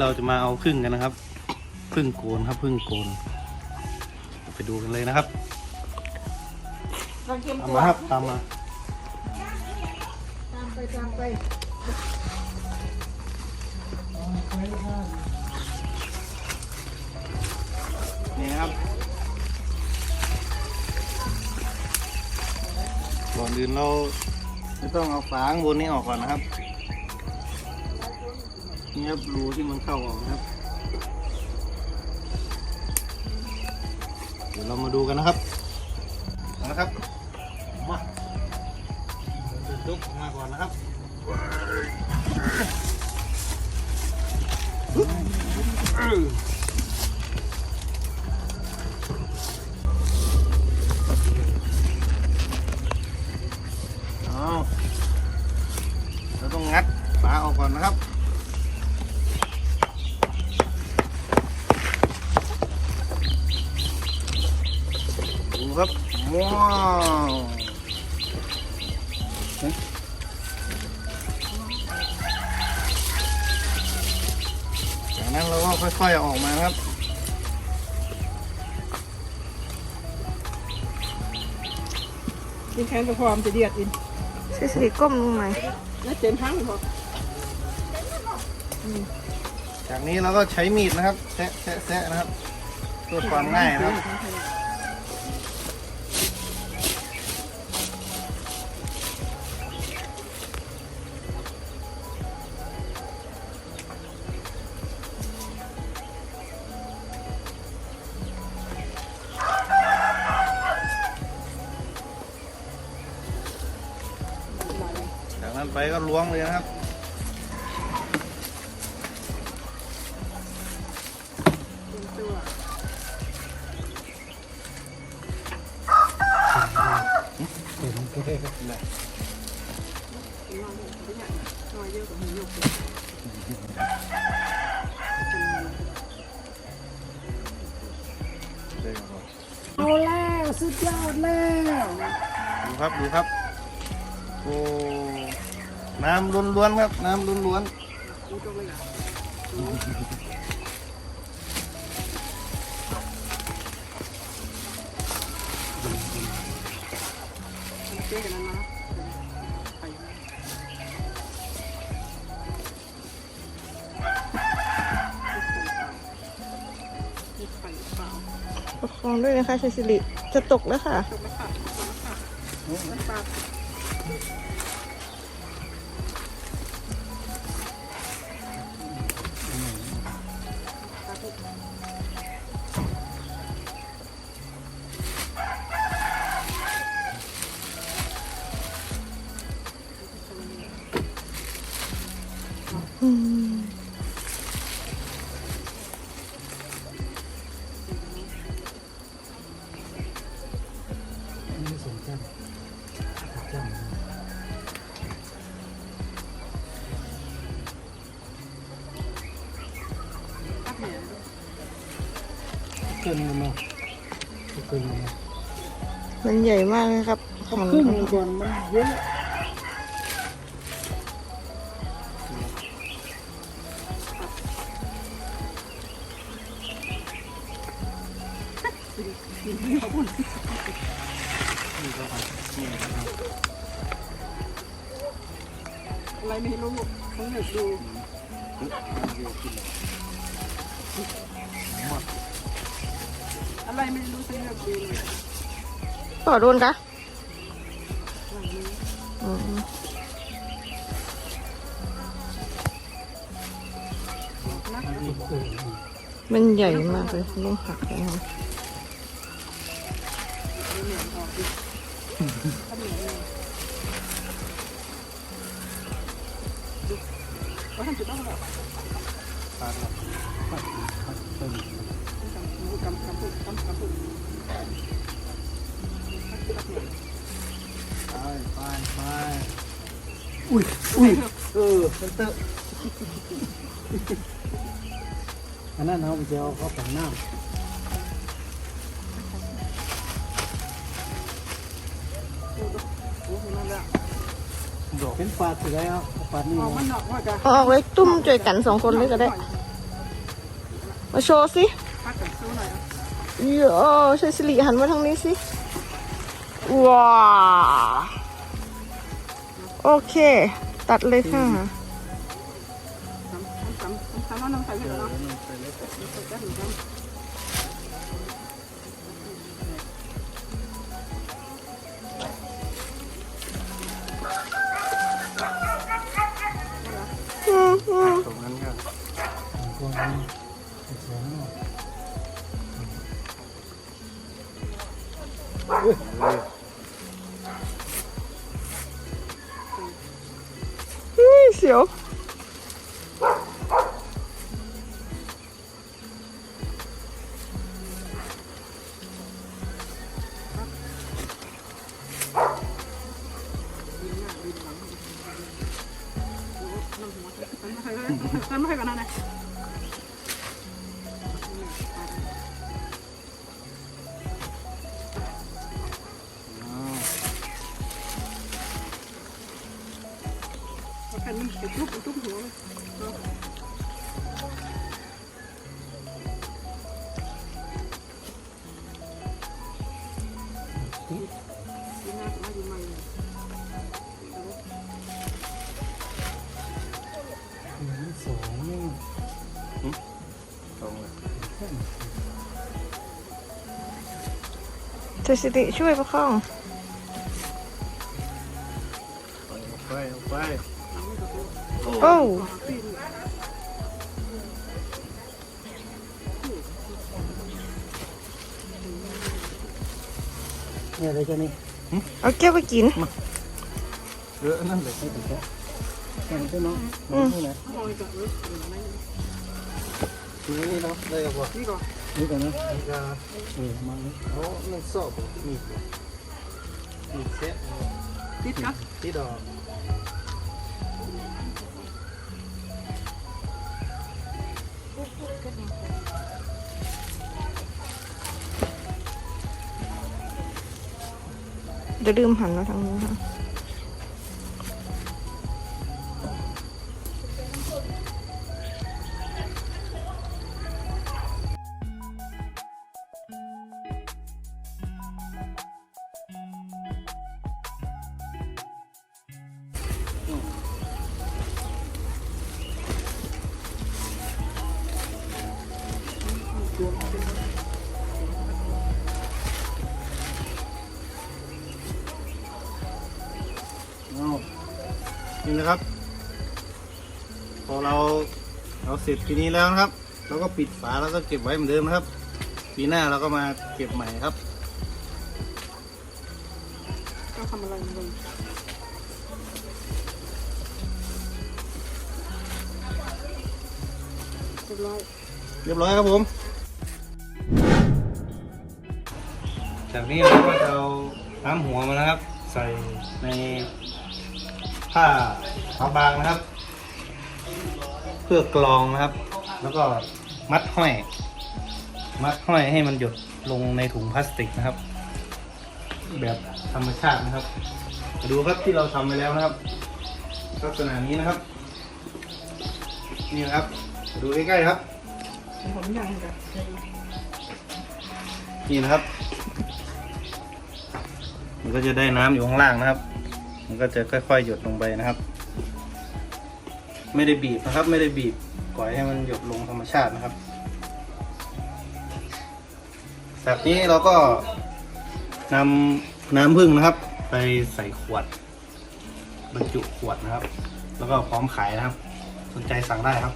เราจะมาเอาพึ่งกันนะครับพึ่งโกนครับพึ่งโกน ไปดูกันเลยนะครับลองเค็มตามตัวมาครับตามมาตามไปตามไปนี่นะครับก่อนอื่นเราจะต้องเอาฝาข้างบนนี้ออกก่อนนะครับ นี่ครับรูที่มันเข้าออกนะครับ เดี๋ยวเรามาดูกันนะครับเอาละครับ มาเดินยกออกมาก่อนนะครับเออ ครับ ว้าวเฮ้ยจากนั้นเราก็ค่อยๆเอาออกมาครับกินแทนตัวพร้อมจะเดียดอินสิสิก้มลงหน่อยแล้วเต็มทั้งพอจากนี้เราก็ใช้มีดนะครับแซะแซะแซะนะครับเพื่อความง่ายนะครับากนั้นไปก็ล้วงเลยนะครับตัวน้อยเยอะกว่าหมูยกเอาแล้วสุดยอดแล้ว ดูครับ ดูครับ โอ้ น้ำล้วนๆครับ น้ำล้วนเลยอะเจ๊กันนั้นนะ ประคองด้วยนะคะสิสิริจะตกแล้วค่ะจ เกินมันเนาเกินมันมันใหญ่มากเลยครับของครึ่งก่อนมันเยอะ อะไรไม่รู้ผมอยากดูอะไรไม่รู้ฉันอยากดูเลยต่อโดนกะอืม มันใหญ่มากเลยต้องหัก นะคะว่าท่านจะต้องแบบปาดครับเติมกำกำปุกกำกำปุกไปไปไปอุ้ยอุ้ยเออเซนเตอร์อันนั้นเขาไปเจอเขาแต่งหน้า ดอกเป็นปลาสิได้เอปลานี่มันหนอกว่าจะเอาเอาไว้ตุ้มจ่วยกันสองคนเลยก็ได้ มาโชว์สิพักกับสู้หน่อยนะโย่ใช้สิริหันมาทางนี้สิ ว้าโอเค ตัดเลยค่ะ พวกนี้เสียงเทุบทุบหัวเลยติดดีมากมาดีมากเหมือนสองนี่ตรงเลยใช้สิริช่วยประคองเอาไปเอาไปโอ้เนี่ยอะไรกันนี่เอาแก้วไป กินเออนั่นเลยให้ติดแค่แค่นี้ก็เนาะอืมนี่นะมองจากเลย เดี๋ยวลืมหันมาทางนี้ค่ะ นี่นะครับ พอเราเราเสร็จทีนี้แล้วนะครับ เราก็ปิดฝาแล้วก็เก็บไว้เหมือนเดิมนะครับ ปีหน้าเราก็มาเก็บใหม่ครับก็ทำอะไรมันเรียบร้อยเรียบร้อยครับผม จากนี้เราก็จะเอาน้ำหัวมานะครับ ใส่ใน ผ้าผ้าบางนะครับ เพื่อกรองนะครับ แล้วก็มัดห้อย มัดห้อยให้มันหยดลงในถุงพลาสติกนะครับ แบบธรรมชาตินะครับมาดูครับที่เราทำไปแล้วนะครับ ลักษณะนี้นะครับ นี่นะครับดูใกล้ๆครับนี่นะครับ มันก็จะได้น้ำอยู่ข้างล่างนะครับ มันก็จะค่อย ๆ หยดลงไปนะครับ ไม่ได้บีบนะครับ ไม่ได้บีบปล่อยให้มันหยดลงธรรมชาตินะครับ จากนี้เราก็นำน้ำผึ้งนะครับ ไปใส่ขวด บรรจุขวดนะครับ แล้วก็พร้อมขายนะครับ สนใจสั่งได้ครับ